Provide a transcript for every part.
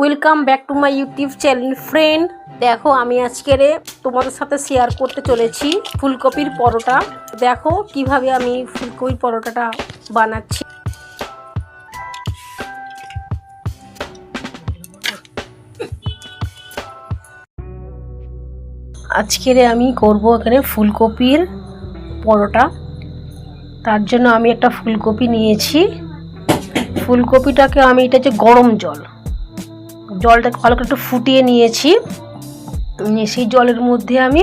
Welcome back to my YouTube channel friend দেখো, আমি আজকের তোমাদের সাথে শেয়ার করতে চলেছি ফুলকপির পরোটা। দেখো, কীভাবে আমি ফুলকপির পরোটাটা বানাচ্ছি। আজকের আমি করব এখানে ফুলকপির পরোটা। তার জন্য আমি একটা ফুলকপি নিয়েছি। ফুলকপিটাকে আমি, এটা হচ্ছে গরম জল। জলটাকে ভালো করে একটু ফুটিয়ে নিয়েছি। নিয়ে সেই জলের মধ্যে আমি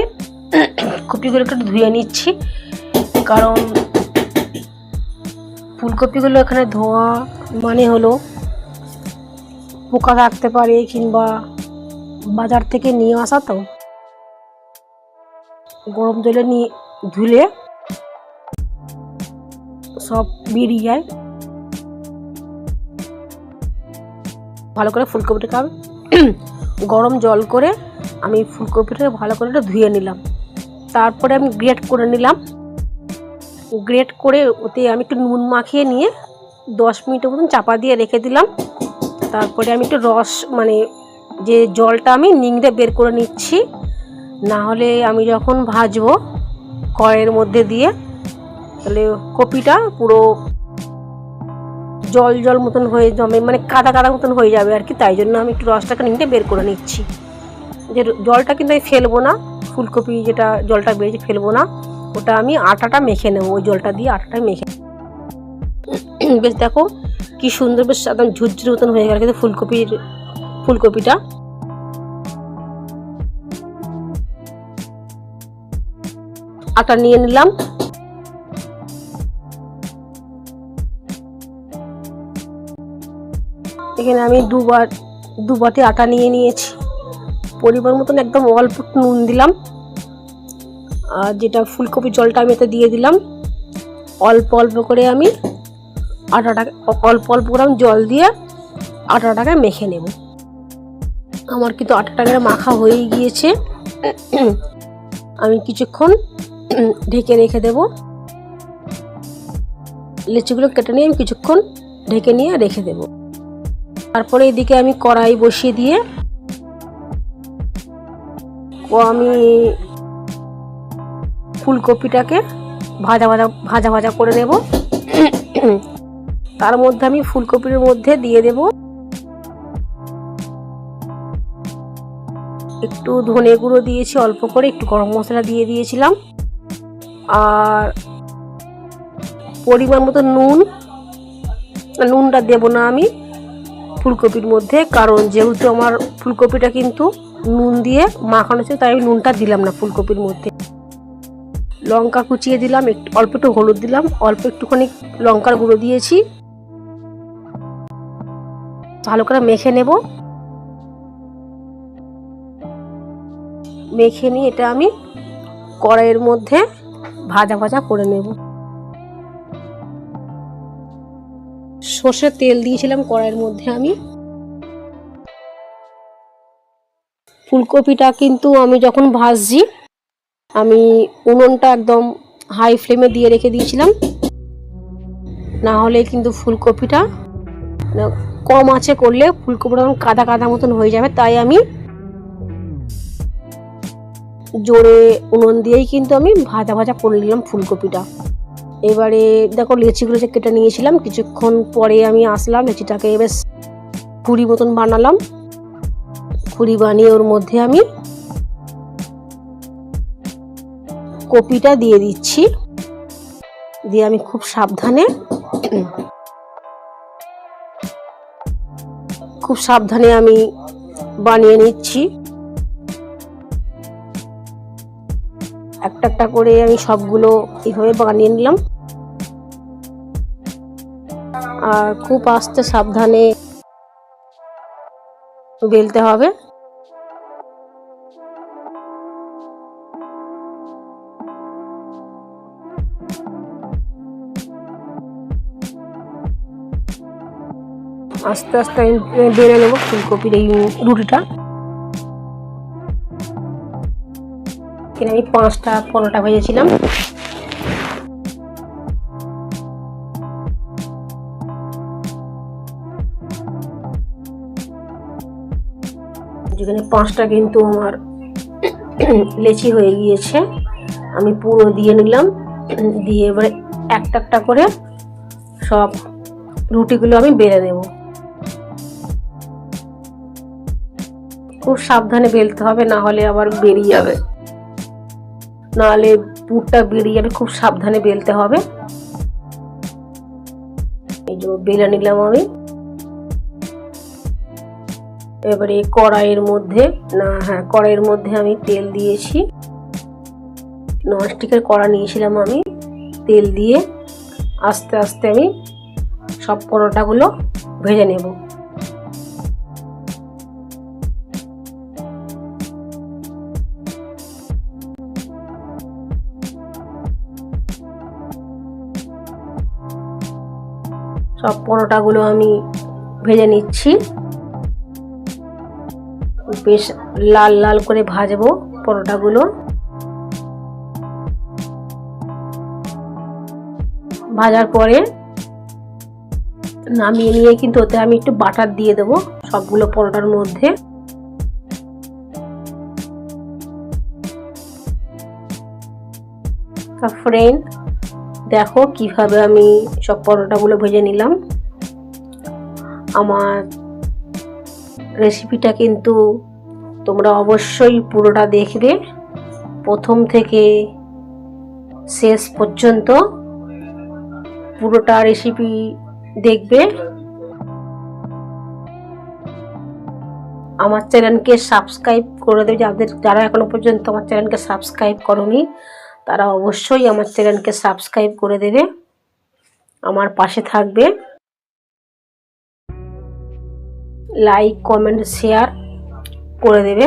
কপিগুলোকে একটু ধুয়ে নিচ্ছি। কারণ ফুলকপিগুলো এখানে ধোয়া মানে হলো পোকা থাকতে পারে কিংবা বাজার থেকে নিয়ে আসা তো। গরম জলে নিয়ে ধুলে সব বেরিয়ে যায়। ভালো করে ফুলকপিটাকে আমি গরম জল করে আমি ফুলকপিটাকে ভালো করে একটু ধুয়ে নিলাম। তারপরে আমি গ্রেট করে নিলাম। গ্রেট করে ওতে আমি একটু নুন মাখিয়ে নিয়ে দশ মিনিটের মতন চাপা দিয়ে রেখে দিলাম। তারপরে আমি একটু রস মানে যে জলটা আমি নিংড়ে বের করে নিচ্ছি, না হলে আমি যখন ভাজবো কড়াইয়ের মধ্যে দিয়ে, তাহলে কপিটা পুরো জল জল মতন হয়ে জমে মানে কাদা কাদা মতন হয়ে যাবে আর কি, তাই জন্য আমি একটু রসটাকে নিতে বের করে নিচ্ছি। যে জলটা কিন্তু আমি ফেলব না, ফুলকপি যেটা জলটা বেরিয়েছে ফেলব না, ওটা আমি আটাটা মেখে নেব, ওই জলটা দিয়ে আটাটা মেখে বেশ দেখো কি সুন্দর, বেশ একদম ঝুরঝুর মতন হয়ে গেল কিন্তু ফুলকপির, ফুলকপিটা। আটা নিয়ে নিলাম এখানে আমি দুবার দু বাটি আটা নিয়ে নিয়েছি। পরিমাণ মতন একদম অল্প নুন দিলাম। আর যেটা ফুলকপি জলটা আমি এতে দিয়ে দিলাম। অল্প অল্প করে আমি আটাটাকে অল্প অল্প করে জল দিয়ে আটাটাকে মেখে নেব। আমার কিন্তু আটাটাকে মাখা হয়ে গিয়েছে। আমি কিছুক্ষণ ঢেকে রেখে দেব। লিচিগুলো কেটে নিয়ে আমি কিছুক্ষণ ঢেকে নিয়ে রেখে দেবো। তারপরে এদিকে আমি কড়াই বসিয়ে দিয়ে আমি ফুলকপিটাকে ভাজা ভাজা ভাজা ভাজা করে নেব। তার মধ্যে আমি ফুলকপির মধ্যে দিয়ে দেব একটু ধনে গুঁড়ো দিয়েছি, অল্প করে একটু গরম মশলা দিয়ে দিয়েছিলাম। আর পরিমাণ মতো নুন, নুনটা দেবো না আমি। ফুলকপির মধ্যে, কারণ যেহেতু আমার ফুলকপিটা কিন্তু নুন দিয়ে মাখানো ছিল, তাই আমি নুনটা দিলাম না ফুলকপির মধ্যে। লঙ্কা কুচিয়ে দিলাম একটু অল্প একটু হলুদ দিলাম, অল্প একটুখানি লঙ্কার গুঁড়ো দিয়েছি। ভালো করে মেখে নেব। মেখে নিয়ে এটা আমি কড়াইয়ের মধ্যে ভাজা ভাজা করে নেব। সর্ষের তেল দিয়েছিলাম কড়াইয়ের মধ্যে আমি। ফুলকপিটা কিন্তু আমি যখন ভাজছি, আমি উনুনটা একদম হাই ফ্লেমে দিয়ে রেখে দিয়েছিলাম। না হলে কিন্তু ফুলকপিটা কম আছে করলে ফুলকপিটা কাদা কাদা মতন হয়ে যাবে, তাই আমি জোরে উনুন দিয়েই কিন্তু আমি ভাজা ভাজা করে নিলাম ফুলকপিটা। এবারে দেখো লেচিগুলো যে কেটে নিয়েছিলাম, কিছুক্ষণ পরে আমি আসলাম, লেচিটাকে বেশ খুঁড়ি মতন বানালাম। খুঁড়ি বানিয়ে ওর মধ্যে আমি কপিটা দিয়ে দিচ্ছি। দিয়ে আমি খুব সাবধানে খুব সাবধানে আমি বানিয়ে নিচ্ছি। একটা একটা করে আমি সবগুলো এইভাবে বানিয়ে নিলাম। আর খুব আস্তে সাবধানে বেলতে হবে। আস্তে আস্তে আমি বেড়ে নেব ফুলকপির এই রুটিটা। এখানে আমি পাঁচটা পরোটা ভেজেছিলাম যেখানে পাঁচটা কিন্তু আমার লেচি হয়ে গিয়েছে। আমি পুরো দিয়ে নিলাম। দিয়ে এবারে একটা একটা করে সব রুটিগুলো আমি বেলে নেব। খুব সাবধানে বেলতে হবে, না হলে আবার বেরিয়ে যাবে। নাহলে পুরটা বেরিয়ে যাবে খুব সাবধানে বেলতে হবে। এই যে বেলে নিলাম আমি। এবারে কড়াইয়ের মধ্যে, না হ্যাঁ কড়াইয়ের মধ্যে আমি তেল দিয়েছি। ননস্টিকের কড়া নিয়েছিলাম আমি, তেল দিয়ে আস্তে আস্তে আমি সব পরোটাগুলো ভেজে নেব। সব পরোটাগুলো আমি ভেজে নিচ্ছি। বেশ লাল লাল করে ভাজবো পরোটাগুলো। ভাজার পরে নামিয়ে নিয়ে কিন্তু ওতে আমি একটু বাটার দিয়ে দেবো সবগুলো পরোটার মধ্যে। ফ্রেন্ড দেখো কীভাবে আমি সব পরোটাগুলো ভেজে নিলাম। আমার রেসিপিটা কিন্তু তোমরা অবশ্যই পুরোটা দেখবে। প্রথম থেকে শেষ পর্যন্ত পুরোটা রেসিপি দেখবে। আমার চ্যানেলকে সাবস্ক্রাইব করে দেবে। যাদের যারা এখনও পর্যন্ত আমার চ্যানেলকে সাবস্ক্রাইব করনি তারা অবশ্যই আমার চ্যানেলকে সাবস্ক্রাইব করে দেবে। আমার পাশে থাকবে। লাইক, কমেন্ট, শেয়ার করে দেবে।